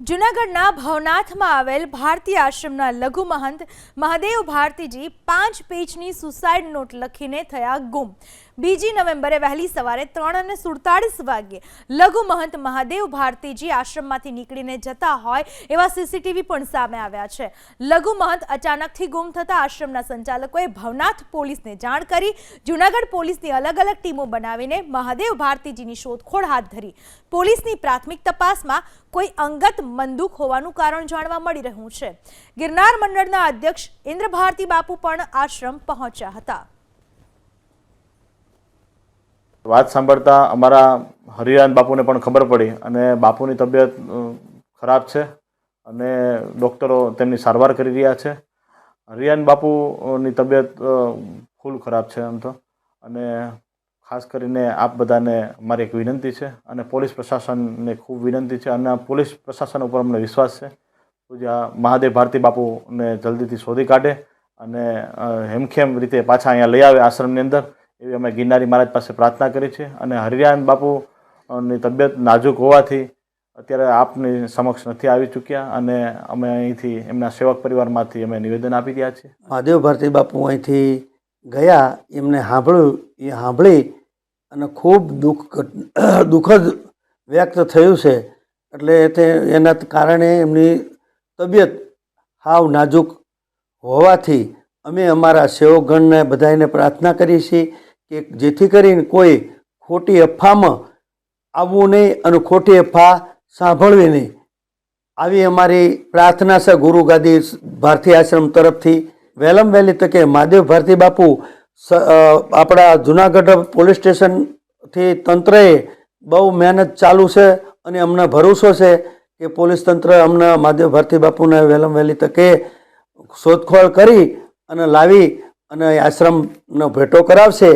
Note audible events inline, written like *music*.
જૂનાગઢના ભવનાથમાં આવેલ ભારતીય આશ્રમના લઘુ મહંત મહાદેવ ભારતીજી પાંચ પેજની સુસાઇડ નોટ લખીને થયા ગુમ. બીજી નવેમ્બરે વહેલી સવારે ત્રણ અને સુડતાળીસ વાગ્યે લઘુ મહંત મહાદેવ ભારતીજી આશ્રમમાંથી નીકળીને જતા હોય એવા સીસીટીવી પણ સામે આવ્યા છે. લઘુ મહંત અચાનકથી ગુમ થતા આશ્રમના સંચાલકોએ ભવનાથ પોલીસને જાણ કરી, જૂનાગઢ પોલીસની અલગ અલગ ટીમો બનાવીને મહાદેવ ભારતીજીની શોધખોળ હાથ ધરી. પોલીસની પ્રાથમિક તપાસમાં કોઈ અંગત મંદુક હોવાનું કારણ જાણવા મળી રહ્યું છે. ગિરનાર મંડળના અધ્યક્ષ ઇન્દ્ર ભારતી બાપુ પણ આશ્રમ પહોંચ્યા હતા. વાત સાંભળતા અમારા હરિરાન બાપુને પણ ખબર પડી અને બાપુની તબિયત ખરાબ છે અને ડૉક્ટરો તેમની સારવાર કરી રહ્યા છે. હરિયાન બાપુની તબિયત ફૂલ ખરાબ છે એમ તો. અને ખાસ કરીને આપ બધાને મારી એક વિનંતી છે અને પોલીસ પ્રશાસનને ખૂબ વિનંતી છે અને આ પોલીસ પ્રશાસન ઉપર અમને વિશ્વાસ છે. પૂજા મહાદેવ ભારતી બાપુને જલ્દીથી શોધી કાઢે અને હેમખેમ રીતે પાછા અહીંયા લઈ આવે આશ્રમની અંદર. એવી અમે ગિરનારી મહારાજ પાસે પ્રાર્થના કરી છે. અને હરિયાન બાપુની તબિયત નાજુક હોવાથી અત્યારે આપની સમક્ષ નથી આવી ચૂક્યા અને અમે અહીંથી એમના સેવક પરિવારમાંથી અમે નિવેદન આપી રહ્યા છીએ. મહાદેવ ભારતી બાપુ અહીંથી ગયા, એમને સાંભળ્યું, એ સાંભળી અને ખૂબ દુઃખ *coughs* દુઃખદ વ્યક્ત થયું છે. એટલે તે, એના કારણે એમની તબિયત હાવ નાજુક હોવાથી અમે અમારા સેવકગણને બધાને પ્રાર્થના કરીએ છીએ. કે જેથી કરીને કોઈ ખોટી અફવામાં આવવું નહીં અને ખોટી અફવા સાંભળવી નહીં. આવી અમારી પ્રાર્થના છે ગુરુ ગાદી ભારતી આશ્રમ તરફથી. વહેલમ વહેલી તકે મહાદેવ ભારતી બાપુ આપણા જુનાગઢ પોલીસ સ્ટેશનથી તંત્રએ બહુ મહેનત ચાલુ છે અને અમને ભરોસો છે કે પોલીસ તંત્ર અમને મહાદેવ ભારતી બાપુને વહેલમ વહેલી તકે શોધખોળ કરી અને લાવી અને આશ્રમનો ભેટો કરાવશે.